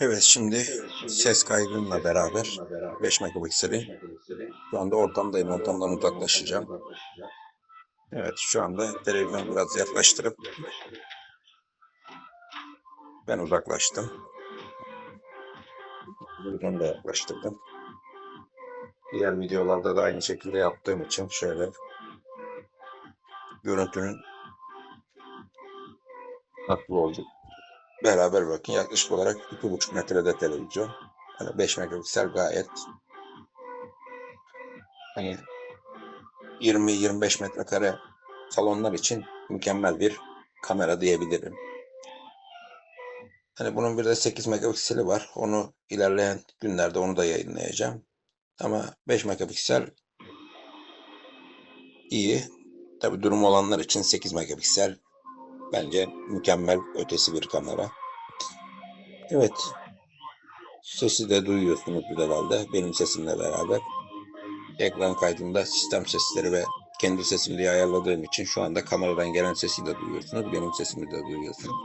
Evet şimdi ses kaydıyla beraber 5 megapikseli şu anda ortamdayım. Ortamdan uzaklaşacağım. Evet şu anda televizyonu biraz yaklaştırıp ben uzaklaştım. Buradan da yaklaştırdım. Diğer videolarda da aynı şekilde yaptığım için şöyle görüntünün haklı oldu. Beraber bakın yaklaşık olarak 2,5 metrede televizyon. Hani 5 megapiksel gayet hani 20-25 metrekare salonlar için mükemmel bir kamera diyebilirim. Hani bunun bir de 8 megapikseli var. Onu ilerleyen günlerde onu da yayınlayacağım. Ama 5 megapiksel iyi. Tabi durum olanlar için 8 megapiksel bence mükemmel ötesi bir kamera. Evet. Sesi de duyuyorsunuz herhalde benim sesimle beraber. Ekran kaydında sistem sesleri ve kendi sesimi diye ayarladığım için şu anda kameradan gelen sesi de duyuyorsunuz. Benim sesimi de duyuyorsunuz.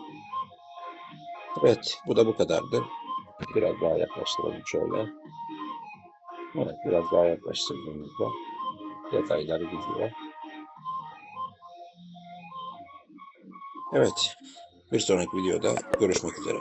Evet, bu da bu kadardı. Biraz daha yaklaştıralım şöyle. Evet, biraz daha yaklaştırdığımızda detaylar gidiyor. Evet, bir sonraki videoda görüşmek üzere.